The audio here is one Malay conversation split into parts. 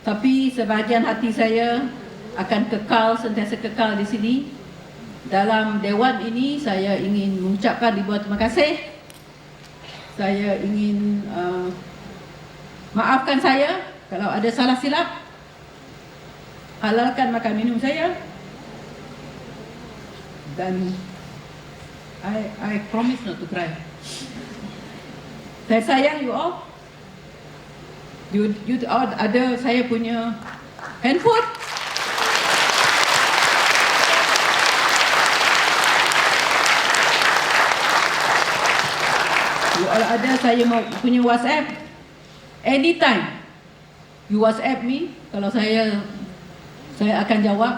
Tapi sebahagian hati saya akan kekal, sentiasa kekal di sini. Dalam Dewan ini saya ingin mengucapkan ribuan terima kasih. Saya ingin uh, maafkan saya kalau ada salah silap. Halalkan makan minum saya. Dan I I promise not to cry. Saya sayang you all. You, you all ada saya punya handphone. You all ada saya punya WhatsApp. Anytime you WhatsApp me kalau saya saya akan jawab.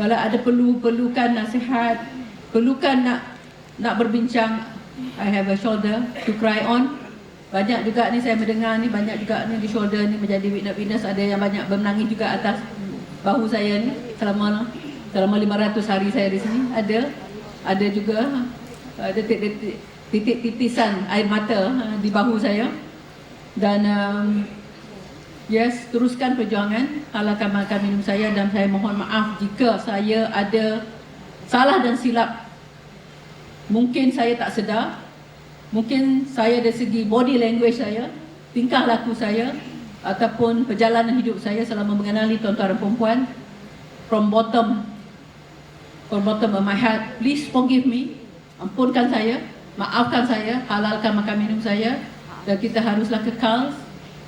Kalau ada perlu perlukan nasihat, perlukan nak nak berbincang, I have a shoulder to cry on. Banyak juga ni saya mendengar ni banyak juga ni di shoulder ni menjadi witness-witness. Ada yang banyak menangis juga atas bahu saya ni. Selama selama 500 hari saya di sini ada ada juga ada titik-titik titik titisan air mata ha, di bahu saya. Dan um, yes teruskan perjuangan. Halalkan makan minum saya dan saya mohon maaf jika saya ada salah dan silap. Mungkin saya tak sedar mungkin saya dari segi body language saya tingkah laku saya ataupun perjalanan hidup saya selama mengenali tuan-tuan dan perempuan from bottom from bottom of my heart please forgive me. Ampunkan saya maafkan saya halalkan makan minum saya dan kita haruslah kekal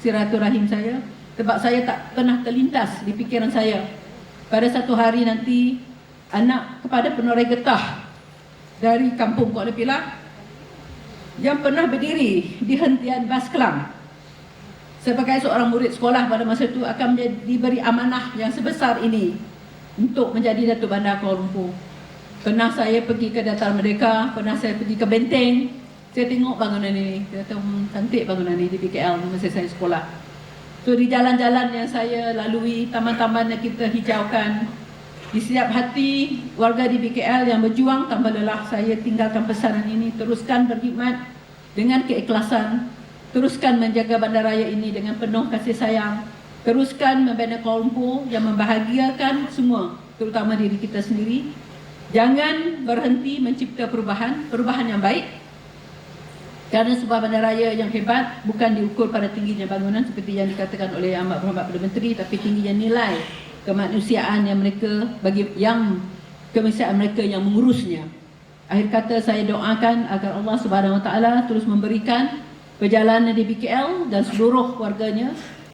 silaturahim saya. Sebab saya tak pernah terlintas di fikiran saya. Pada satu hari nanti anak kepada penoreh getah dari kampung Kuala Pilah yang pernah berdiri di hentian bas kelam sebagai seorang murid sekolah pada masa itu akan menjadi, diberi amanah yang sebesar ini untuk menjadi Datuk Bandar Kuala Lumpur. Pernah saya pergi ke Dataran Merdeka, pernah saya pergi ke Benteng. Saya tengok bangunan ini, saya tahu hmm, cantik bangunan ini di BKL masa saya sekolah. So di jalan-jalan yang saya lalui, taman-taman yang kita hijaukan, di setiap hati warga di BKL yang berjuang tanpa lelah saya tinggalkan pesanan ini. Teruskan berkhidmat dengan keikhlasan. Teruskan menjaga bandaraya ini dengan penuh kasih sayang. Teruskan membina Lumpur yang membahagiakan semua terutama diri kita sendiri. Jangan berhenti mencipta perubahan perubahan yang baik. Kerana sebuah bandaraya yang hebat bukan diukur pada tingginya bangunan seperti yang dikatakan oleh Ahmad Muhammad Perdana Menteri tapi tingginya nilai kemanusiaan yang mereka bagi yang kemanusiaan mereka yang mengurusnya. Akhir kata saya doakan agar Allah Subhanahu Wa Taala terus memberikan perjalanan di BKL dan seluruh warganya